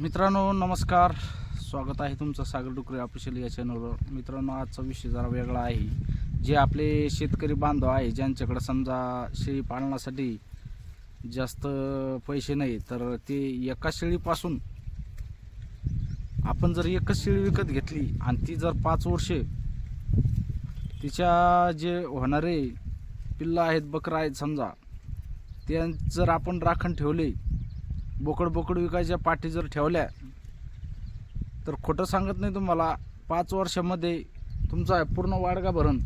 मित्रांनो नमस्कार. स्वागत आहे तुमचं सागर डुकरे ऑफिशियल या चॅनलवर मित्रांनो आजचा विषय जरा वेगळा आहे. जे आपले शेतकरी बांधव आहे ज्यांच्याकडे समजा शेळी पालनासाठी जास्त पैसे नाही तर ते एका शेळीपासून आपण जर एकच शेळी विकत घेतली आणि ती जर पाच वर्षे तिच्या जे होणारे पिल्लं आहेत बकरं आहेत समजा ते जर आपण राखण ठेवले बोकड बोकड विकायच्या पाठी जर ठेवल्या तर खोटं सांगत नाही तुम्हाला पाच वर्षामध्ये तुमचा पूर्ण वाडगा भरण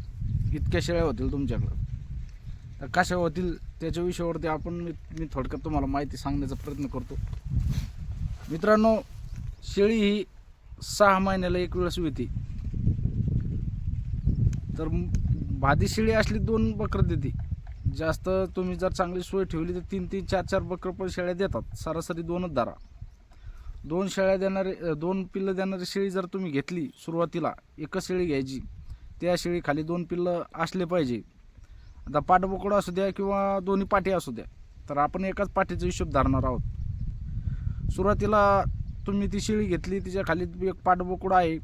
इतक्या शेळ्या होतील तुमच्याकडं. तर कशा होतील त्याच्या विषयावरती आपण मी मी थोडक्यात तुम्हाला माहिती सांगण्याचा प्रयत्न करतो. मित्रांनो शेळी ही सहा महिन्याला एक वेळेस येते तर भादी शेळी असली दोन बकरं देते. जास्त तुम्ही जर चांगली सोय ठेवली तर तीन तीन चार चार बकरं पण शेळ्या देतात. सरासरी दोनच दारा. दोन शेळ्या देणारे दोन पिल्लं देणारी शेळी जर तुम्ही घेतली सुरुवातीला एकच शेळी घ्यायची त्या शेळी खाली दोन पिल्लं असले पाहिजे. आता पाठबोकडं असू द्या किंवा दोन्ही पाठी असू द्या तर आपण एकाच पाठीचा हिशोब धरणार आहोत. सुरुवातीला तुम्ही ती शेळी घेतली तिच्या खाली एक पाठबोकडं आहे.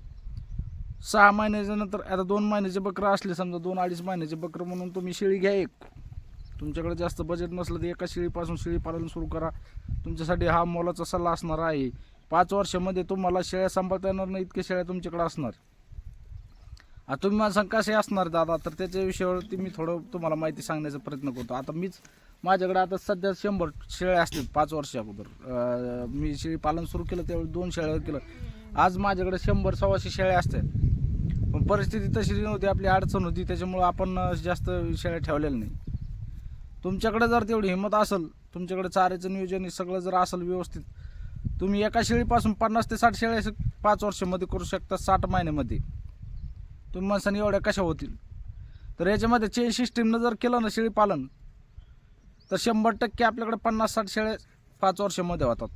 सहा महिन्याच्या नंतर आता दोन महिन्याचे बकरं असले समजा दोन अडीच महिन्याचे बकरं म्हणून तुम्ही शेळी घ्या एक. तुमच्याकडे जास्त बजेट नसलं तर एका शेळीपासून शेळीपालन सुरू करा. तुमच्यासाठी हा मोलाचा सल्ला असणार आहे. पाच वर्षामध्ये तुम्हाला शेळ्या सांभाळता येणार नाही इतक्या शेळ्या तुमच्याकडे असणार. आता तुम्ही मला सांग कसे असणार दादा? तर त्याच्या विषयावरती मी थोडं तुम्हाला माहिती सांगण्याचा प्रयत्न करतो. आता मीच माझ्याकडे आता सध्या शंभर शेळ्या असतील पाच वर्ष अगोदर. मी शेळी पालन सुरू केलं त्यावेळी दोन शेळ्या केलं. आज माझ्याकडे शंभर सव्वाशे शेळ्या असतात पण परिस्थिती तशी नव्हती आपली अडचण होती. त्याच्यामुळं आपण जास्त शेळ्या ठेवलेल्या नाही. तुमच्याकडे जर तेवढी हिंमत असेल तुमच्याकडे चाऱ्याचं नियोजन हे सगळं जर असेल व्यवस्थित तुम्ही एका शेळीपासून पन्नास ते साठ शेळ्या असं पाच वर्षामध्ये करू शकता साठ महिन्यामध्ये. तुम्ही माणसाने एवढ्या कशा होतील? तर याच्यामध्ये चेन सिस्टीमनं जर केलं ना शेळी पालन तर शंभर टक्के आपल्याकडे पन्नास साठ शेळ्या पाच वर्षामध्ये होतात.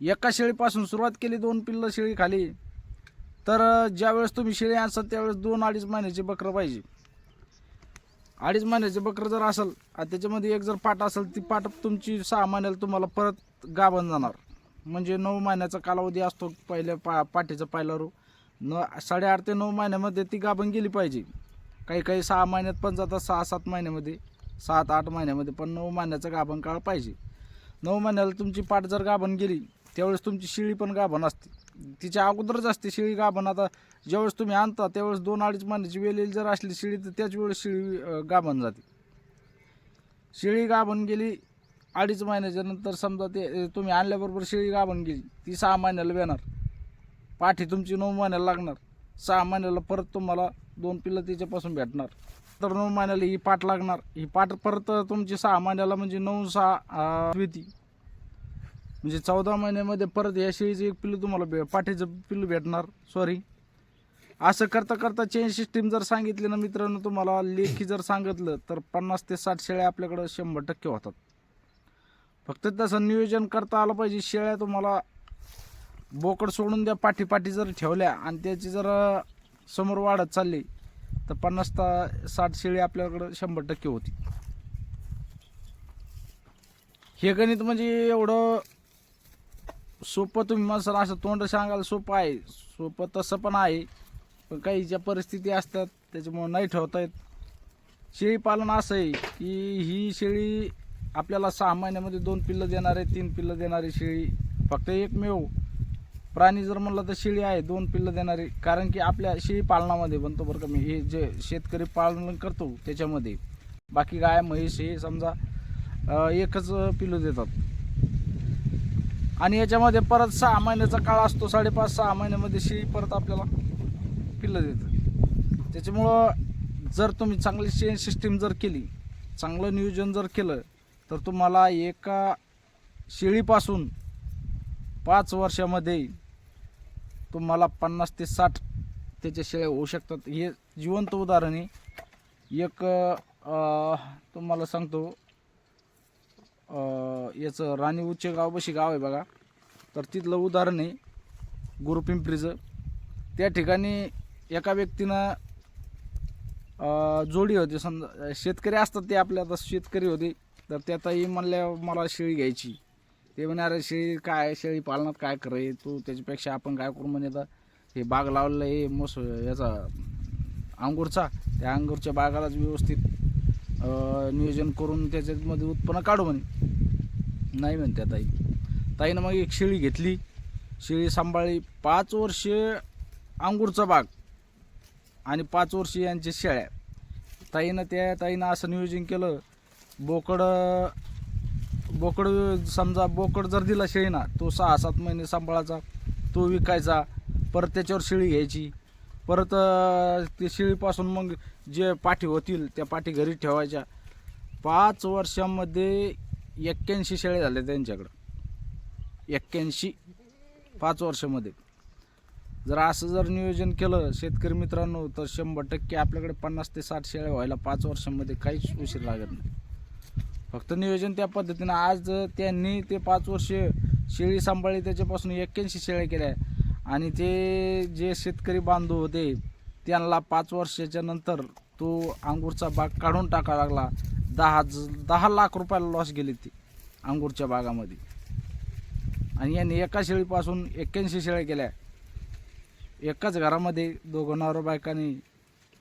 एका शेळीपासून सुरुवात केली दोन पिल्लं शेळी खाली तर ज्यावेळेस तुम्ही शेळी असाल त्यावेळेस दोन अडीच महिन्याची बकरं पाहिजे. अडीच महिन्याचे बकरं जर असेल आणि त्याच्यामध्ये एक जर पाट असेल ती पाट तुमची सहा महिन्याला तुम्हाला परत गाभण जाणार. म्हणजे नऊ महिन्याचा कालावधी असतो पहिल्या पा पाठीचा पहिला रू. न साडेआठ ते नऊ महिन्यामध्ये ती गाभण गेली पाहिजे. काही काही सहा महिन्यात पण जातात सहा सात महिन्यामध्ये. सात आठ महिन्यामध्ये पण नऊ महिन्याचा गाभण काळ पाहिजे. नऊ महिन्याला तुमची पाठ जर गाभण गेली त्यावेळेस तुमची शिळी पण गाभण असते. तिच्या अगोदरच असते शिळी गाभण. आता ज्यावेळेस तुम्ही आणता त्यावेळेस दोन अडीच महिन्याची वेलेली जर असली शिळी तर त्याच वेळेस शिळी गाभण जाते. शिळी गाभण गेली अडीच महिन्याच्या नंतर समजा ते तुम्ही आणल्याबरोबर शिळी गाभण गेली ती सहा महिन्याला येणार पाठी तुमची नऊ महिन्याला लागणार. सहा महिन्याला परत तुम्हाला दोन पिल्लं तिच्यापासून भेटणार. तर नऊ महिन्याला ही पाठ लागणार. ही पाठ परत तुमची सहा महिन्याला म्हणजे नऊ सहा अं, म्हणजे चौदा महिन्यामध्ये परत या शेळीचं एक पिल्लू तुम्हाला भे पाठीचं पिल्लू भेटणार. सॉरी असं करता करता चेंज सिस्टीम जर सांगितली ना मित्रांनो तुम्हाला लेखी जर सांगितलं तर पन्नास ते साठ शेळ्या आपल्याकडं शंभर टक्के होतात. फक्त तसं नियोजन करता आलं पाहिजे. शेळ्या तुम्हाला बोकड सोडून द्या पाठी पाठी जर ठेवल्या आणि त्याची जर समोर वाढत चालली तर पन्नास ता साठ शेळी आपल्याकडं शंभर टक्के होती. हे गणित म्हणजे एवढं सोपं तुम्ही माणसाला असं तोंड सांगायला सोपं आहे. सोपं तसं पण आहे. पण काही ज्या परिस्थिती असतात त्याच्यामुळे नाही ठेवता येत. शेळी पालन असं आहे की ही शेळी आपल्याला सहा महिन्यामध्ये दोन पिल्लं देणारे तीन पिल्लं देणारी शेळी. फक्त एकमेव. प्राणी जर म्हणलं तर शेळी आहे दोन पिल्लं देणारी कारण की आपल्या शेळी पालनामध्ये बनतो बरं का मी हे जे शेतकरी पालन करतो त्याच्यामध्ये. बाकी गाय म्हैस हे समजा एकच पिल्लू देतात. आणि याच्यामध्ये परत सहा महिन्याचा काळ असतो साडेपाच सहा महिन्यामध्ये शेळी परत आपल्याला पिल्लं देतं. त्याच्यामुळं जर तुम्ही चांगली शेण सिस्टीम जर केली चांगलं नियोजन जर केलं तर तुम्हाला एका शेळीपासून पाच वर्षामध्ये तुम्हाला पन्नास ते साठ त्याच्या शेळ्या होऊ शकतात. हे जिवंत उदाहरण आहे. एक तुम्हाला सांगतो. याचं राणी उच्च गावबशी गाव आहे बघा. तर तिथलं उदाहरण आहे गुरुपिंपरीचं त्या ठिकाणी एका व्यक्तीनं जोडी होती. समजा शेतकरी असतात ते आपल्या आता शेतकरी होते. तर त्यातही म्हणल्या मला शेळी घ्यायची. ते म्हणे अरे शेळी काय शेळी पालनात काय करे तू त्याच्यापेक्षा आपण काय करू? म्हणे आता हे बाग लावलेलं आहे मोस याचा अंगूरचा. त्या अंगूरच्या बागालाच व्यवस्थित नियोजन करून त्याच्यामध्ये उत्पन्न काढू म्हणे. नाही म्हणत्या ताई ताईनं मग एक शेळी घेतली. शेळी सांभाळली. पाच वर्षे अंगूरचा बाग आणि पाच वर्ष यांच्या शेळ्या. ताईनं त्या ताईनं असं नियोजन केलं. बोकड बोकड समजा बोकड जर दिला शेळीना तो सहा सात महिने सांभाळायचा. तो विकायचा. परत त्याच्यावर शेळी घ्यायची. परत ते शेळीपासून मग जे पाठी होतील त्या पाठी घरी ठेवायच्या. पाच वर्षामध्ये एक्क्याऐंशी शेळ्या झाल्या त्यांच्याकडं. एक्क्याऐंशी पाच वर्षामध्ये. जर असं जर नियोजन केलं शेतकरी मित्रांनो तर शंभर टक्के आपल्याकडे पन्नास ते साठ शेळ्या व्हायला पाच वर्षामध्ये काहीच उशीर लागत नाही. फक्त नियोजन त्या पद्धतीनं. आज त्यांनी ते पाच वर्ष शेळी सांभाळली त्याच्यापासून एक्क्याऐंशी शेळ्या केल्या. आणि ते जे शेतकरी बांधव होते त्यांना पाच वर्षाच्या नंतर तो अंगूरचा बाग काढून टाका लागला. दहा ज- दहा लाख रुपयाला लॉस गेले ते अंगूरच्या बागामध्ये. आणि यांनी एका शेळीपासून एक्क्याऐंशी शेळ्या केल्या. एकाच घरामध्ये दोघं नवरा बायकांनी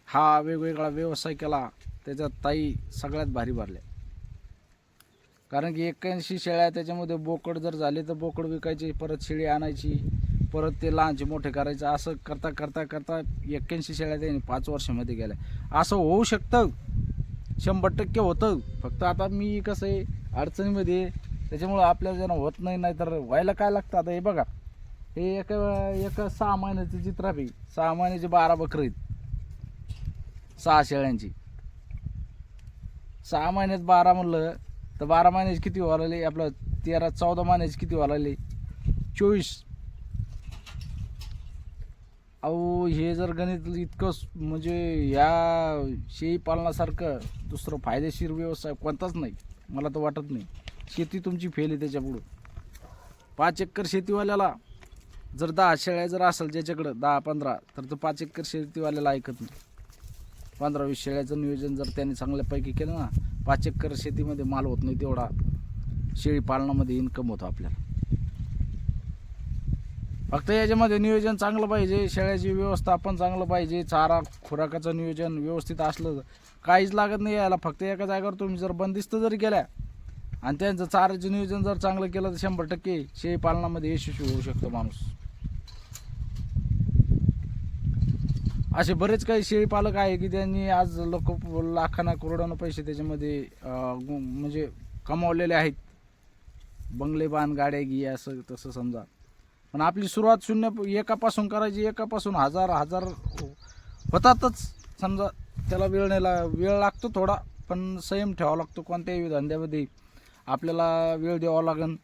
हा वेगवेगळा व्यवसाय केला. त्याच्यात ताई सगळ्यात भारी भरल्या. कारण की एक्क्याऐंशी शेळ्या त्याच्यामध्ये बोकड जर झाले तर बोकड विकायची परत शेळी आणायची. परत ते लहानचे मोठे करायचं असं करता करता करता एक्क्याऐंशी शेळ्या त्यांनी पाच वर्षामध्ये गेल्या. असं होऊ शकतं. शंभर टक्के होतं. फक्त आता मी कसं आहे अडचणीमध्ये त्याच्यामुळं आपल्याला ज्यांना होत नाही नाही तर व्हायला काय लागतं आता हे बघा. हे एका एका सहा महिन्याची चित्र आहे. सहा महिन्याची बारा बकरं आहेत. सहा शेळ्यांची. सहा महिन्यात बारा म्हणलं तर बारा महिन्याची किती व्हायला लागले? आपलं तेरा चौदा महिन्याची किती व्हायला लागले? चोवीस. अहो हे जर गणित इतकं म्हणजे या शेळी पालनासारखं दुसरं फायदेशीर व्यवसाय कोणताच नाही. मला तर वाटत नाही. शेती तुमची फेल आहे त्याच्यापुढं. पाच एकर शेतीवाल्याला जर दहा शेळ्या जर असेल ज्याच्याकडं दहा पंधरा तर तो पाच एकर शेतीवाल्याला ऐकत नाही. पंधरा वीस शेळ्याचं नियोजन जर त्यांनी चांगल्यापैकी केलं ना पाच एकर शेतीमध्ये माल होत नाही तेवढा. शेळी पालनामध्ये इन्कम होतो आपल्याला. फक्त याच्यामध्ये नियोजन चांगलं पाहिजे शेळ्याची व्यवस्थापन चांगलं पाहिजे चारा खुराकाचं नियोजन व्यवस्थित असलं तर काहीच लागत नाही यायला. फक्त एका जागेवर तुम्ही जर बंदिस्त जरी केल्या आणि त्यांचं चाराचं नियोजन जर चांगलं केलं तर शंभर टक्के शेळी पालनामध्ये यशस्वी होऊ शकतो माणूस. असे बरेच काही शेळीपालक आहे की त्यांनी आज लोक लाखांना करोडानं पैसे त्याच्यामध्ये म्हणजे कमावलेले आहेत. बंगले बांध गाड्या घे असं तसं समजा. पण आपली सुरुवात शून्य एकापासून करायची. एकापासून हजार हजार होतातच. समजा त्याला वेळ नाही ला वेळ लागतो थोडा पण संयम ठेवावा लागतो. कोणत्याही धंद्यामध्ये आपल्याला वेळ द्यावा लागेल.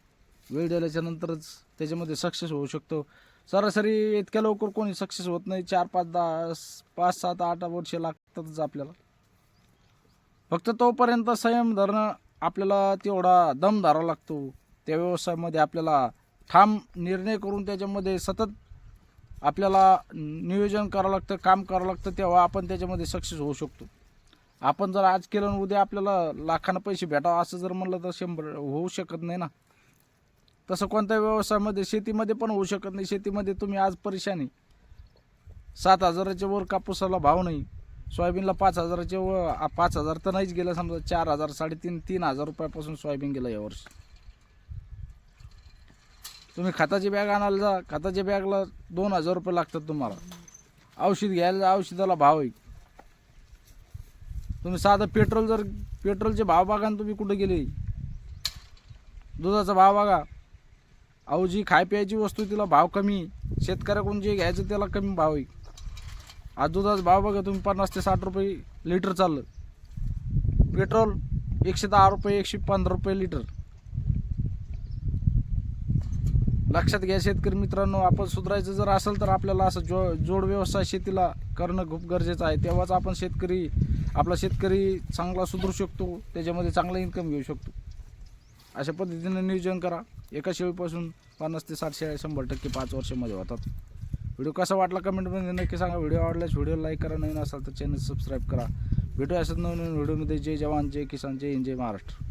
वेळ दिल्याच्या नंतरच त्याच्यामध्ये सक्सेस होऊ शकतो. सरासरी इतक्या लवकर कोणी सक्सेस होत नाही. चार पाच दहा पाच सात आठ वर्ष लागतातच आपल्याला. फक्त तोपर्यंत संयम धरणं आपल्याला तेवढा दम धरावा लागतो. त्या व्यवसायामध्ये आपल्याला ठाम निर्णय करून त्याच्यामध्ये सतत आपल्याला नियोजन करावं लागतं काम करावं लागतं तेव्हा आपण त्याच्यामध्ये सक्सेस होऊ शकतो. आपण जर आज केलं आणि उद्या आपल्याला लाखानं पैसे भेटावं असं जर म्हणलं तर शंभर होऊ शकत नाही ना. तसं कोणत्या व्यवसायामध्ये शेतीमध्ये पण होऊ शकत नाही. शेतीमध्ये तुम्ही आज परेशानी सात हजाराच्या वर कापूसाला भाव नाही. सोयाबीनला पाच हजाराच्या व पाच हजार तर नाहीच गेलं समजा. चार हजार साडेतीन तीन हजार रुपयापासून सोयाबीन गेलं यावर्षी तुम्ही खताची बॅग आणायला जा खताच्या बॅगला दोन हजार रुपये लागतात तुम्हाला. औषध घ्यायला जा औषधाला भाव आहे. तुम्ही साधं पेट्रोल जर पेट्रोलचे भाव बघा ना तुम्ही कुठे गेले. दुधाचा भाव बघा. अहो जी खाय प्यायची वस्तू तिला भाव कमी शेतकऱ्याकडून जे घ्यायचं त्याला कमी भाव आहे. आज दुधाचा भाव बघा तुम्ही पन्नास ते साठ रुपये लिटर चाललं. पेट्रोल एकशे दहा रुपये एकशे पंधरा रुपये लिटर. लक्षात घ्या शेतकरी मित्रांनो आपण सुधारायचं जर असेल तर आपल्याला असं जो जोड व्यवसाय शेतीला करणं खूप गरजेचं आहे. तेव्हाच आपण शेतकरी आपला शेतकरी चांगला सुधरू शकतो त्याच्यामध्ये चांगला इन्कम घेऊ शकतो. अशा पद्धतीनं नियोजन करा. एका शेळीपासून पन्नास ते साठ शेळ्या शंभर टक्के पाच वर्षामध्ये होतात. व्हिडिओ कसा वाटला कमेंटमध्ये नक्की सांगा. व्हिडिओ आवडल्यास व्हिडिओ लाईक करा. नवीन असाल तर चॅनल सबस्क्राईब करा. व्हिडिओ असत नवीन नवीन व्हिडिओमध्ये. जय जवान जय किसान जय हिंद जय महाराष्ट्र.